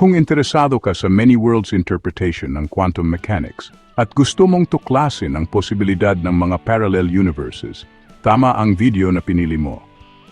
Kung interesado ka sa many worlds interpretation ng quantum mechanics at gusto mong tuklasin ang posibilidad ng mga parallel universes, tama ang video na pinili mo.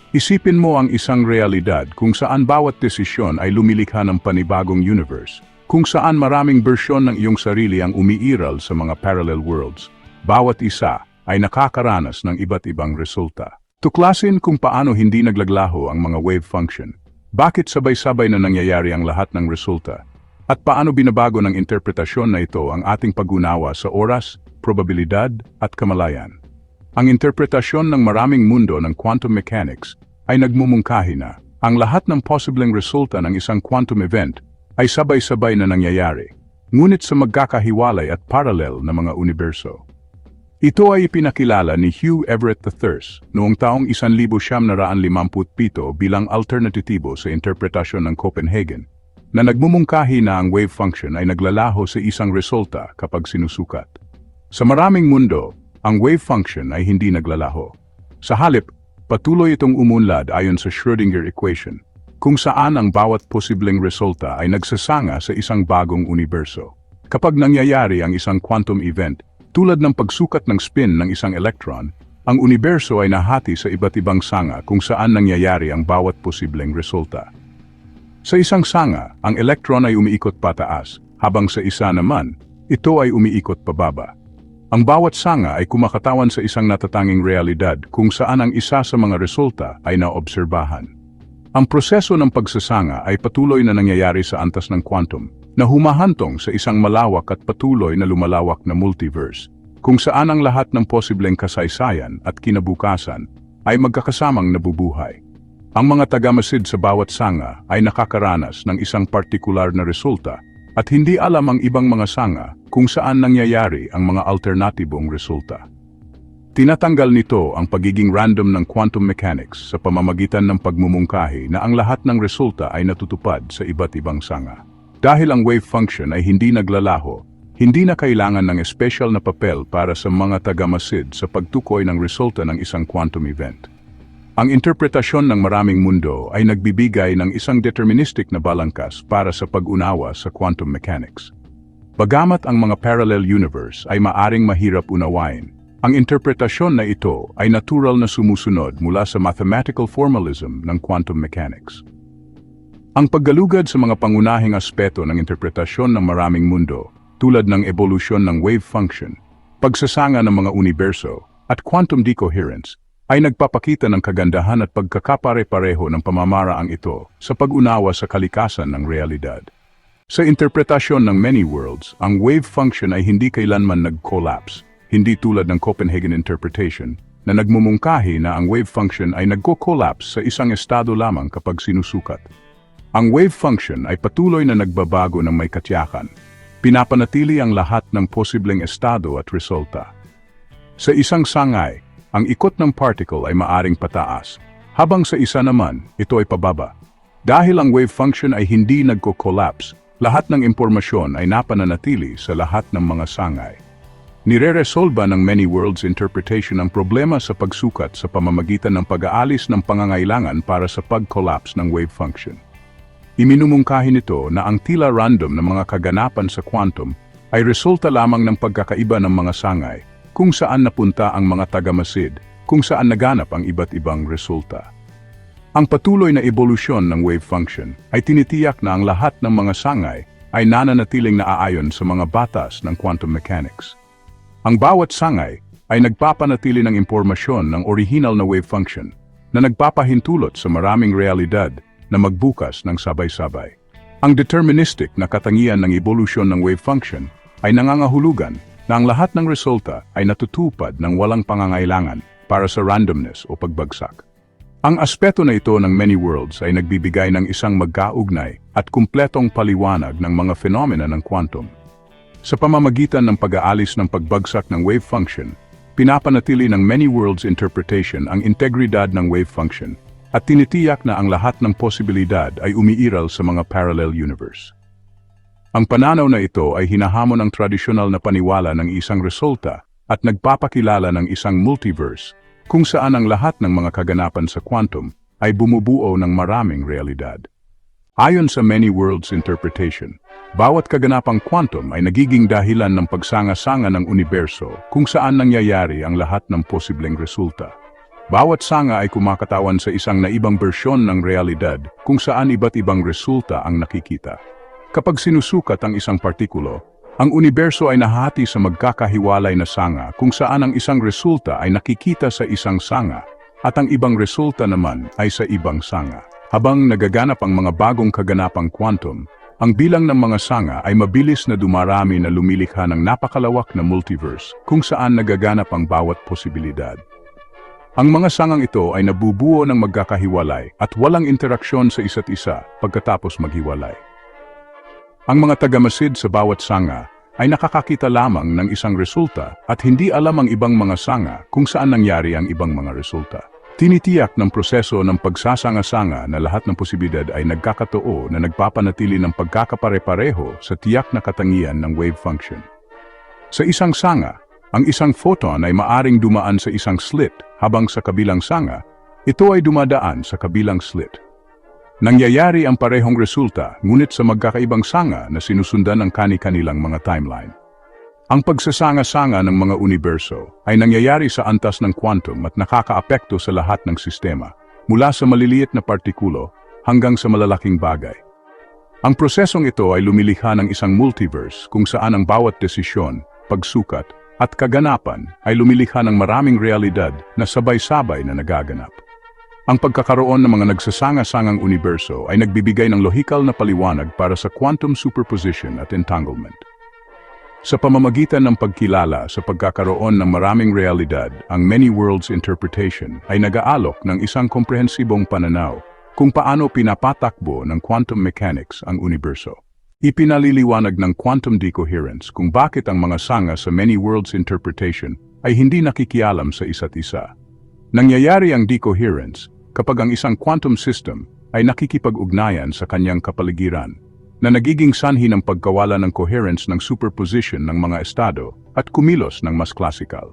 Isipin mo ang isang realidad kung saan bawat desisyon ay lumilikha ng panibagong universe, kung saan maraming bersyon ng iyong sarili ang umiiral sa mga parallel worlds. Bawat isa ay nakakaranas ng iba't ibang resulta. Tuklasin kung paano hindi naglaglaho ang mga wave function, bakit sabay-sabay na nangyayari ang lahat ng resulta, at paano binabago ng interpretasyon na ito ang ating pag-unawa sa oras, probabilidad, at kamalayan. Ang interpretasyon ng maraming mundo ng quantum mechanics ay nagmumungkahi na ang lahat ng posibleng resulta ng isang quantum event ay sabay-sabay na nangyayari, ngunit sa magkakahiwalay at parallel na mga universo. Ito ay ipinakilala ni Hugh Everett III noong taong 1957 bilang alternatibo sa interpretasyon ng Copenhagen na nagmumungkahi na ang wave function ay naglalaho sa isang resulta kapag sinusukat. Sa maraming mundo, ang wave function ay hindi naglalaho. Sa halip, patuloy itong umunlad ayon sa Schrödinger equation, kung saan ang bawat posibleng resulta ay nagsasanga sa isang bagong universo. Kapag nangyayari ang isang quantum event, tulad ng pagsukat ng spin ng isang electron, ang universo ay nahati sa iba't ibang sanga kung saan nangyayari ang bawat posibleng resulta. Sa isang sanga, ang electron ay umiikot pataas, habang sa isa naman, ito ay umiikot pababa. Ang bawat sanga ay kumakatawan sa isang natatanging realidad kung saan ang isa sa mga resulta ay naobserbahan. Ang proseso ng pagsasanga ay patuloy na nangyayari sa antas ng quantum, na humahantong sa isang malawak at patuloy na lumalawak na multiverse, kung saan ang lahat ng posibleng kasaysayan at kinabukasan ay magkakasamang nabubuhay. Ang mga tagamasid sa bawat sanga ay nakakaranas ng isang partikular na resulta at hindi alam ang ibang mga sanga kung saan nangyayari ang mga alternatibong resulta. Tinatanggal nito ang pagiging random ng quantum mechanics sa pamamagitan ng pagmumungkahi na ang lahat ng resulta ay natutupad sa iba't ibang sanga. Dahil ang wave function ay hindi naglalaho, hindi na kailangan ng espesyal na papel para sa mga tagamasid sa pagtukoy ng resulta ng isang quantum event. Ang interpretasyon ng maraming mundo ay nagbibigay ng isang deterministic na balangkas para sa pag-unawa sa quantum mechanics. Bagamat ang mga parallel universe ay maaring mahirap unawain, ang interpretasyon na ito ay natural na sumusunod mula sa mathematical formalism ng quantum mechanics. Ang paggalugad sa mga pangunahing aspeto ng interpretasyon ng maraming mundo, tulad ng evolusyon ng wave function, pagsasanga ng mga universo, at quantum decoherence, ay nagpapakita ng kagandahan at pagkakapare-pareho ng pamamaraang ito sa pag-unawa sa kalikasan ng realidad. Sa interpretasyon ng many worlds, ang wave function ay hindi kailanman nag-collapse, hindi tulad ng Copenhagen interpretation, na nagmumungkahi na ang wave function ay nagko-collapse sa isang estado lamang kapag sinusukat. Ang wave function ay patuloy na nagbabago ng may katiyakan. Pinapanatili ang lahat ng posibleng estado at resulta. Sa isang sangay, ang ikot ng particle ay maaring pataas, habang sa isa naman, ito ay pababa. Dahil ang wave function ay hindi nagko-collapse, lahat ng impormasyon ay napananatili sa lahat ng mga sangay. Nire-resolba ng many worlds interpretation ang problema sa pagsukat sa pamamagitan ng pag-aalis ng pangangailangan para sa pag-collapse ng wave function. Iminumungkahi nito na ang tila random na mga kaganapan sa quantum ay resulta lamang ng pagkakaiba ng mga sangay kung saan napunta ang mga tagamasid, kung saan naganap ang iba't ibang resulta. Ang patuloy na evolusyon ng wave function ay tinitiyak na ang lahat ng mga sangay ay nananatiling naaayon sa mga batas ng quantum mechanics. Ang bawat sangay ay nagpapanatili ng impormasyon ng original na wave function na nagpapahintulot sa maraming realidad na magbukas ng sabay-sabay. Ang deterministic na katangian ng evolusyon ng wave function ay nangangahulugan na ang lahat ng resulta ay natutupad ng walang pangangailangan para sa randomness o pagbagsak. Ang aspeto na ito ng many worlds ay nagbibigay ng isang magkaugnay at kumpletong paliwanag ng mga fenomena ng quantum. Sa pamamagitan ng pag-aalis ng pagbagsak ng wave function, pinapanatili ng many worlds interpretation ang integridad ng wave function at tinitiyak na ang lahat ng posibilidad ay umiiral sa mga parallel universe. Ang pananaw na ito ay hinahamon ang tradisyonal na paniwala ng isang resulta at nagpapakilala ng isang multiverse kung saan ang lahat ng mga kaganapan sa quantum ay bumubuo ng maraming realidad. Ayon sa Many Worlds Interpretation, bawat kaganapang quantum ay nagiging dahilan ng pagsanga-sanga ng universo kung saan nangyayari ang lahat ng posibleng resulta. Bawat sanga ay kumakatawan sa isang naibang bersyon ng realidad kung saan iba't ibang resulta ang nakikita. Kapag sinusukat ang isang partikulo, ang universo ay nahati sa magkakahiwalay na sanga kung saan ang isang resulta ay nakikita sa isang sanga at ang ibang resulta naman ay sa ibang sanga. Habang nagaganap ang mga bagong kaganapang quantum, ang bilang ng mga sanga ay mabilis na dumarami na lumilikha ng napakalawak na multiverse kung saan nagaganap ang bawat posibilidad. Ang mga sangang ito ay nabubuo ng magkakahiwalay at walang interaksyon sa isa't isa pagkatapos maghiwalay. Ang mga tagamasid sa bawat sanga ay nakakakita lamang ng isang resulta at hindi alam ang ibang mga sanga kung saan nangyari ang ibang mga resulta. Tinitiyak ng proseso ng pagsasanga-sanga na lahat ng posibilidad ay nagkakatoo na nagpapanatili ng pagkakapare-pareho sa tiyak na katangian ng wave function. Sa isang sanga, ang isang photon ay maaring dumaan sa isang slit habang sa kabilang sanga, ito ay dumadaan sa kabilang slit. Nangyayari ang parehong resulta ngunit sa magkakaibang sanga na sinusundan ng kani-kanilang mga timeline. Ang pagsasanga-sanga ng mga universo ay nangyayari sa antas ng quantum at nakakaapekto sa lahat ng sistema, mula sa maliliit na partikulo hanggang sa malalaking bagay. Ang prosesong ito ay lumilikha ng isang multiverse kung saan ang bawat desisyon, pagsukat, at kaganapan ay lumilikha ng maraming realidad na sabay-sabay na nagaganap. Ang pagkakaroon ng mga nagsasanga-sangang universo ay nagbibigay ng lohikal na paliwanag para sa quantum superposition at entanglement. Sa pamamagitan ng pagkilala sa pagkakaroon ng maraming realidad, ang Many Worlds Interpretation ay nag-aalok ng isang komprehensibong pananaw kung paano pinapatakbo ng quantum mechanics ang universo. Ipinaliliwanag ng quantum decoherence kung bakit ang mga sanga sa Many Worlds Interpretation ay hindi nakikialam sa isa't isa. Nangyayari ang decoherence kapag ang isang quantum system ay nakikipag-ugnayan sa kanyang kapaligiran na nagiging sanhi ng pagkawala ng coherence ng superposition ng mga estado at kumilos ng mas classical.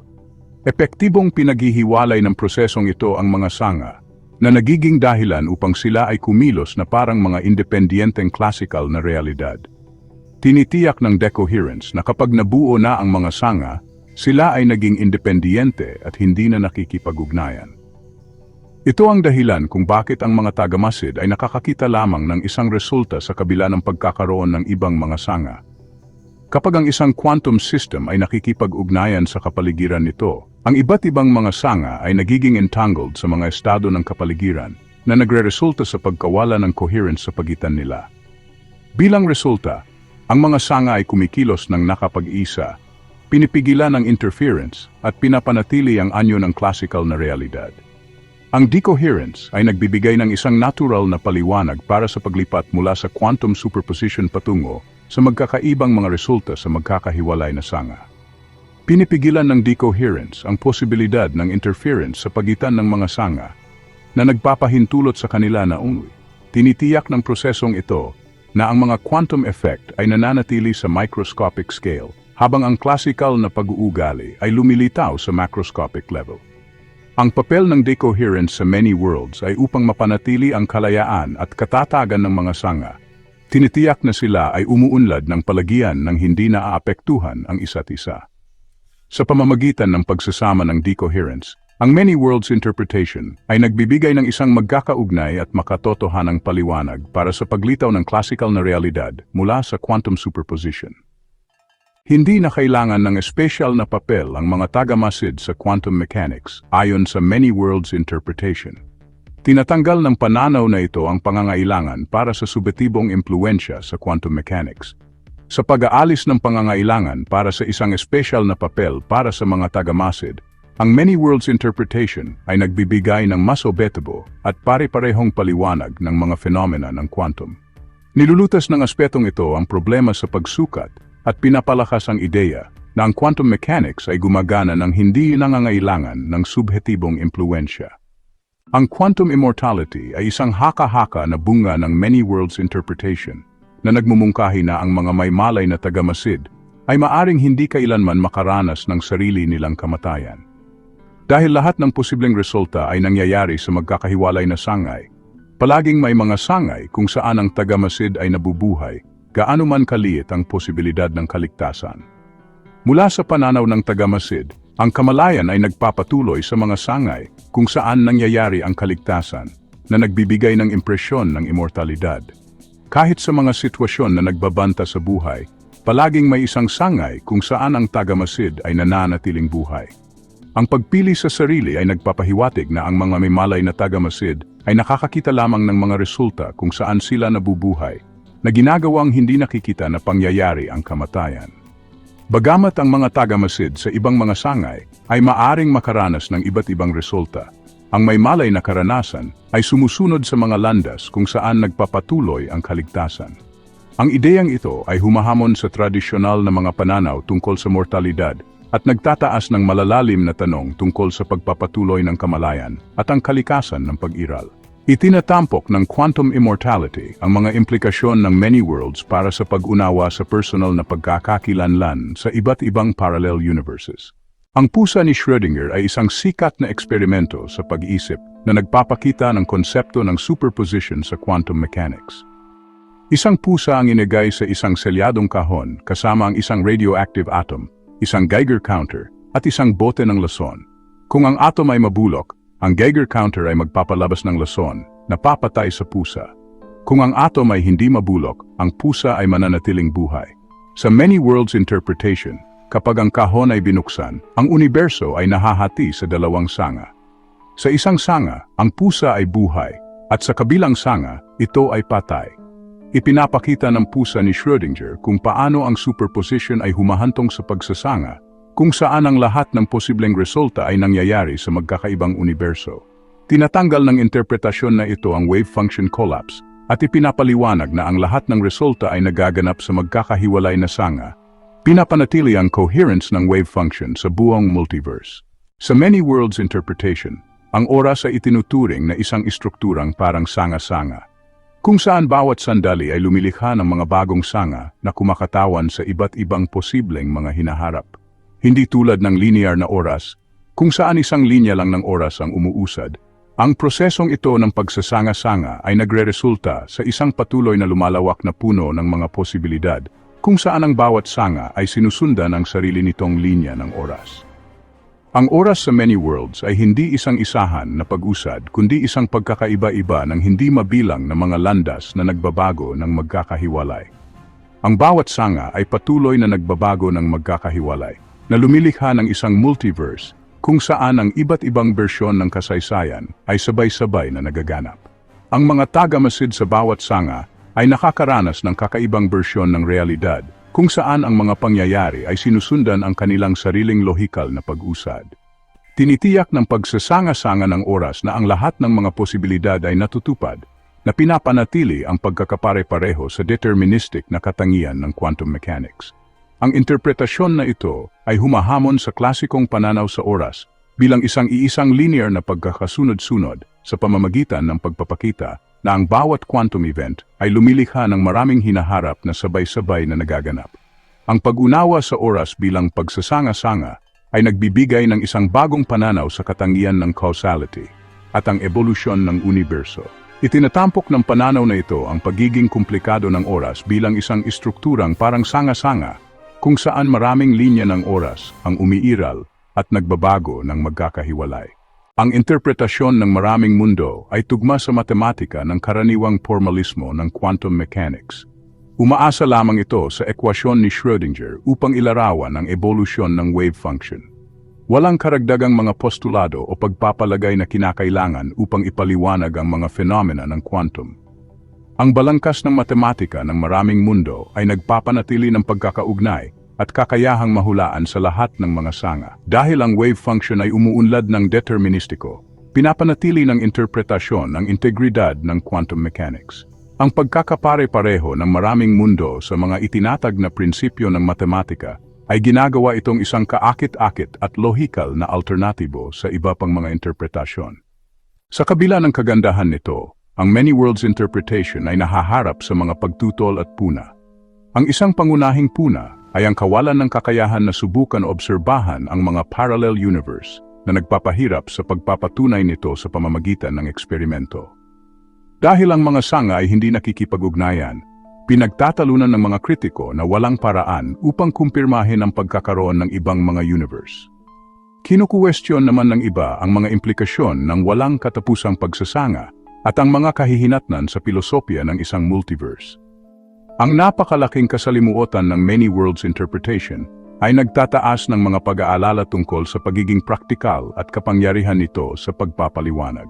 Epektibong pinaghihiwalay ng prosesong ito ang mga sanga na nagiging dahilan upang sila ay kumilos na parang mga independiyenteng classical na realidad. Tinitiyak ng decoherence na kapag nabuo na ang mga sanga, sila ay naging independiyente at hindi na nakikipag-ugnayan. Ito ang dahilan kung bakit ang mga tagamasid ay nakakakita lamang ng isang resulta sa kabila ng pagkakaroon ng ibang mga sanga. Kapag ang isang quantum system ay nakikipag-ugnayan sa kapaligiran nito, ang iba't ibang mga sanga ay nagiging entangled sa mga estado ng kapaligiran na nagre-resulta sa pagkawala ng coherence sa pagitan nila. Bilang resulta, ang mga sanga ay kumikilos ng nakapag-isa, pinipigilan ng interference at pinapanatili ang anyo ng classical na realidad. Ang decoherence ay nagbibigay ng isang natural na paliwanag para sa paglipat mula sa quantum superposition patungo sa magkakaibang mga resulta sa magkakahiwalay na sanga. Pinipigilan ng decoherence ang posibilidad ng interference sa pagitan ng mga sanga na nagpapahintulot sa kanila na unwi. Tinitiyak ng prosesong ito na ang mga quantum effect ay nananatili sa microscopic scale habang ang classical na pag-uugali ay lumilitaw sa macroscopic level. Ang papel ng decoherence sa many worlds ay upang mapanatili ang kalayaan at katatagan ng mga sanga. Tinitiyak na sila ay umuunlad ng palagian ng hindi naaapektuhan ang isa't isa. Sa pamamagitan ng pagsasama ng decoherence, ang many worlds interpretation ay nagbibigay ng isang magkakaugnay at makatotohanang paliwanag para sa paglitaw ng classical na realidad mula sa quantum superposition. Hindi na kailangan ng espesyal na papel ang mga tagamasid sa quantum mechanics ayon sa many worlds interpretation. Tinatanggal ng pananaw na ito ang pangangailangan para sa subetibong impluensya sa quantum mechanics. Sa pag-aalis ng pangangailangan para sa isang espesyal na papel para sa mga tagamasid, ang many worlds interpretation ay nagbibigay ng mas obetabo at pare-parehong paliwanag ng mga fenomena ng quantum. Nilulutas ng aspetong ito ang problema sa pagsukat at pinapalakas ang ideya na ang quantum mechanics ay gumagana ng hindi nangangailangan ng subhetibong impluensya. Ang quantum immortality ay isang haka-haka na bunga ng many worlds interpretation na nagmumungkahi na ang mga may malay na tagamasid ay maaring hindi kailanman makaranas ng sarili nilang kamatayan. Dahil lahat ng posibleng resulta ay nangyayari sa magkakahiwalay na sangay, Palaging may mga sangay kung saan ang tagamasid ay nabubuhay, gaano man kaliit ang posibilidad ng kaligtasan. Mula sa pananaw ng tagamasid, ang kamalayan ay nagpapatuloy sa mga sangay kung saan nangyayari ang kaligtasan na nagbibigay ng impresyon ng immortalidad. Kahit sa mga sitwasyon na nagbabanta sa buhay, palaging may isang sangay kung saan ang tagamasid ay nananatiling buhay. Ang pagpili sa sarili ay nagpapahiwatig na ang mga may malay na tagamasid ay nakakakita lamang ng mga resulta kung saan sila nabubuhay, na ginagawang hindi nakikita na pangyayari ang kamatayan. Bagamat ang mga tagamasid sa ibang mga sangay ay maaring makaranas ng iba't ibang resulta, ang may malay na karanasan ay sumusunod sa mga landas kung saan nagpapatuloy ang kaligtasan. Ang ideyang ito ay humahamon sa tradisyonal na mga pananaw tungkol sa mortalidad at nagtataas ng malalalim na tanong tungkol sa pagpapatuloy ng kamalayan at ang kalikasan ng pag-iral. Itinatampok ng quantum immortality ang mga implikasyon ng many worlds para sa pag-unawa sa personal na pagkakakilanlan sa iba't ibang parallel universes. Ang pusa ni Schrödinger ay isang sikat na eksperimento sa pag-iisip na nagpapakita ng konsepto ng superposition sa quantum mechanics. Isang pusa ang inigay sa isang selyadong kahon kasama ang isang radioactive atom, isang Geiger counter, at isang bote ng lason. Kung ang atom ay mabulok, ang Geiger counter ay magpapalabas ng lason na papatay sa pusa. Kung ang atom ay hindi mabulok, ang pusa ay mananatiling buhay. Sa many worlds interpretation, kapag ang kahon ay binuksan, ang universo ay nahahati sa dalawang sanga. Sa isang sanga, ang pusa ay buhay, at sa kabilang sanga, ito ay patay. Ipinapakita ng pusa ni Schrödinger kung paano ang superposition ay humahantong sa pagsasanga kung saan ang lahat ng posibleng resulta ay nangyayari sa magkakaibang universo. Tinatanggal ng interpretasyon na ito ang wave function collapse at ipinapaliwanag na ang lahat ng resulta ay nagaganap sa magkakahiwalay na sanga. Pinapanatili ang coherence ng wave function sa buong multiverse. Sa many worlds interpretation, ang oras ay itinuturing na isang istrukturang parang sanga-sanga, kung saan bawat sandali ay lumilikha ng mga bagong sanga na kumakatawan sa iba't ibang posibleng mga hinaharap. Hindi tulad ng linear na oras, kung saan isang linya lang ng oras ang umuusad, ang prosesong ito ng pagsasanga-sanga ay nagre-resulta sa isang patuloy na lumalawak na puno ng mga posibilidad kung saan ang bawat sanga ay sinusundan ang sarili nitong linya ng oras. Ang oras sa many worlds ay hindi isang isahan na pag-usad kundi isang pagkakaiba-iba ng hindi mabilang na mga landas na nagbabago ng magkakahiwalay. Ang bawat sanga ay patuloy na nagbabago ng magkakahiwalay na lumilikha ng isang multiverse kung saan ang iba't ibang bersyon ng kasaysayan ay sabay-sabay na nagaganap. Ang mga tagamasid sa bawat sanga ay nakakaranas ng kakaibang bersyon ng realidad kung saan ang mga pangyayari ay sinusundan ang kanilang sariling lohikal na pag-usad. Tinitiyak ng pagsasanga-sanga ng oras na ang lahat ng mga posibilidad ay natutupad na pinapanatili ang pagkakapare-pareho sa deterministic na katangian ng quantum mechanics. Ang interpretasyon na ito ay humahamon sa klasikong pananaw sa oras bilang isang iisang linear na pagkakasunod-sunod sa pamamagitan ng pagpapakita na ang bawat quantum event ay lumilikha ng maraming hinaharap na sabay-sabay na nagaganap. Ang pag-unawa sa oras bilang pagsasanga-sanga ay nagbibigay ng isang bagong pananaw sa katangian ng causality at ang ebolusyon ng universo. Itinatampok ng pananaw na ito ang pagiging komplikado ng oras bilang isang istrukturang parang sanga-sanga kung saan maraming linya ng oras ang umiiral at nagbabago ng magkakahiwalay. Ang interpretasyon ng maraming mundo ay tugma sa matematika ng karaniwang formalismo ng quantum mechanics. Umaasa lamang ito sa ekwasyon ni Schrödinger upang ilarawan ang evolusyon ng wave function. Walang karagdagang mga postulado o pagpapalagay na kinakailangan upang ipaliwanag ang mga fenomena ng quantum. Ang balangkas ng matematika ng maraming mundo ay nagpapanatili ng pagkakaugnay at kakayahang mahulaan sa lahat ng mga sanga. Dahil ang wave function ay umuunlad ng deterministiko, pinapanatili ng interpretasyon ang integridad ng quantum mechanics. Ang pagkakapare-pareho ng maraming mundo sa mga itinatag na prinsipyo ng matematika ay ginagawa itong isang kaakit-akit at lohikal na alternatibo sa iba pang mga interpretasyon. Sa kabila ng kagandahan nito, ang many worlds interpretation ay nahaharap sa mga pagtutol at puna. Ang isang pangunahing puna ay ang kawalan ng kakayahan na subukan o obserbahan ang mga parallel universe na nagpapahirap sa pagpapatunay nito sa pamamagitan ng eksperimento. Dahil ang mga sanga ay hindi nakikipag-ugnayan, pinagtatalunan ng mga kritiko na walang paraan upang kumpirmahin ang pagkakaroon ng ibang mga universe. Kinukuwestiyon naman ng iba ang mga implikasyon ng walang katapusang pagsasanga at ang mga kahihinatnan sa pilosopya ng isang multiverse. Ang napakalaking kasalimuotan ng many worlds interpretation ay nagtataas ng mga pag-aalala tungkol sa pagiging praktikal at kapangyarihan nito sa pagpapaliwanag.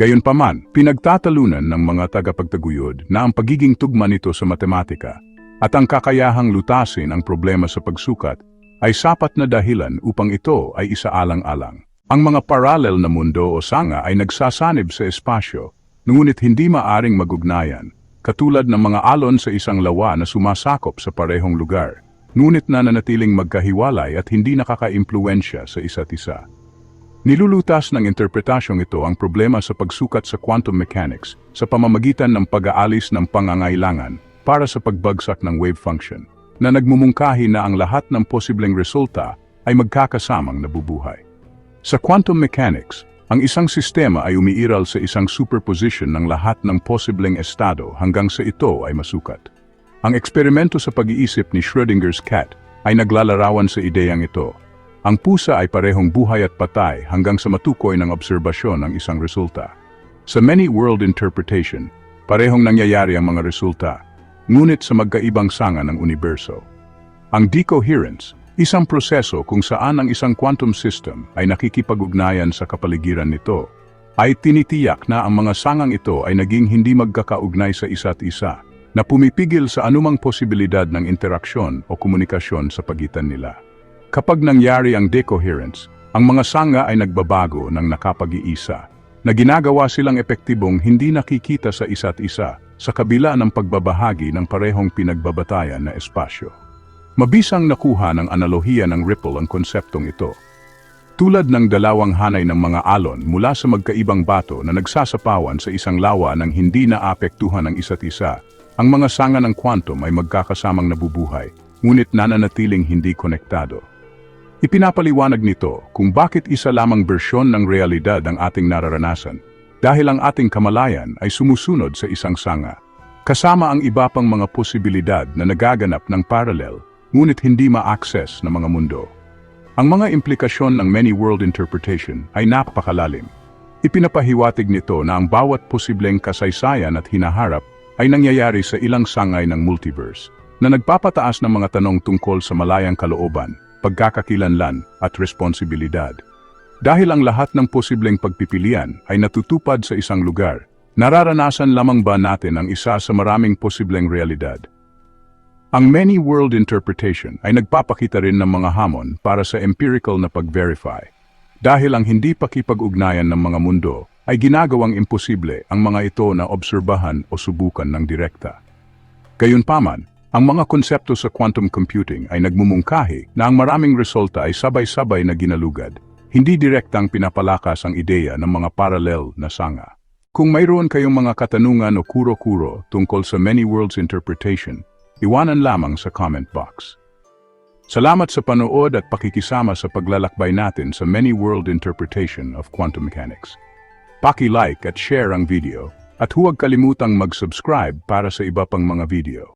Gayunpaman, pinagtatalunan ng mga tagapagtaguyod na ang pagiging tugma nito sa matematika at ang kakayahang lutasin ang problema sa pagsukat ay sapat na dahilan upang ito ay isaalang-alang. Ang mga parallel na mundo o sanga ay nagsasanib sa espasyo, ngunit hindi maaring magugnayan, katulad ng mga alon sa isang lawa na sumasakop sa parehong lugar, ngunit na nanatiling magkahiwalay at hindi nakaka-impluensya sa isa't isa. Nilulutas ng interpretasyong ito ang problema sa pagsukat sa quantum mechanics sa pamamagitan ng pag-aalis ng pangangailangan para sa pagbagsak ng wave function, na nagmumungkahi na ang lahat ng posibleng resulta ay magkakasamang nabubuhay. Sa quantum mechanics, ang isang sistema ay umiiral sa isang superposition ng lahat ng posibleng estado hanggang sa ito ay masukat. Ang eksperimento sa pag-iisip ni Schrödinger's cat ay naglalarawan sa ideyang ito. Ang pusa ay parehong buhay at patay hanggang sa matukoy ng obserbasyon ng isang resulta. Sa many world interpretation, parehong nangyayari ang mga resulta, ngunit sa magkaibang sanga ng universo. Ang decoherence, isang proseso kung saan ang isang quantum system ay nakikipag-ugnayan sa kapaligiran nito, ay tinitiyak na ang mga sangang ito ay naging hindi magkakaugnay sa isa't isa, na pumipigil sa anumang posibilidad ng interaksyon o komunikasyon sa pagitan nila. Kapag nangyari ang decoherence, ang mga sanga ay nagbabago ng nakapag-iisa, na ginagawa silang epektibong hindi nakikita sa isa't isa sa kabila ng pagbabahagi ng parehong pinagbabatayan na espasyo. Mabisang nakuha ng analohiya ng Ripple ang konseptong ito. Tulad ng dalawang hanay ng mga alon mula sa magkaibang bato na nagsasapawan sa isang lawa ng hindi naapektuhan ng isa't isa, ang mga sanga ng quantum ay magkakasamang nabubuhay, ngunit nananatiling hindi konektado. Ipinapaliwanag nito kung bakit isa lamang bersyon ng realidad ang ating nararanasan, dahil ang ating kamalayan ay sumusunod sa isang sanga. Kasama ang iba pang mga posibilidad na nagaganap ng parallel, ngunit hindi ma-access ng mga mundo. Ang mga implikasyon ng many world interpretation ay napakalalim. Ipinapahiwatig nito na ang bawat posibleng kasaysayan at hinaharap ay nangyayari sa ilang sangay ng multiverse, na nagpapataas ng mga tanong tungkol sa malayang kalooban, pagkakakilanlan at responsibilidad. Dahil ang lahat ng posibleng pagpipilian ay natutupad sa isang lugar, nararanasan lamang ba natin ang isa sa maraming posibleng realidad? Ang many world interpretation ay nagpapakita rin ng mga hamon para sa empirical na pag-verify. Dahil ang hindi pakipag-ugnayan ng mga mundo ay ginagawang imposible ang mga ito na obserbahan o subukan ng direkta. Gayunpaman, ang mga konsepto sa quantum computing ay nagmumungkahi na ang maraming resulta ay sabay-sabay na ginalugad, hindi direktang pinapalakas ang ideya ng mga parallel na sanga. Kung mayroon kayong mga katanungan o kuro-kuro tungkol sa many worlds interpretation, iwanan lamang sa comment box. Salamat sa panood at pakikisama sa paglalakbay natin sa many world interpretation of quantum mechanics. Paki-like at share ang video at huwag kalimutang mag-subscribe para sa iba pang mga video.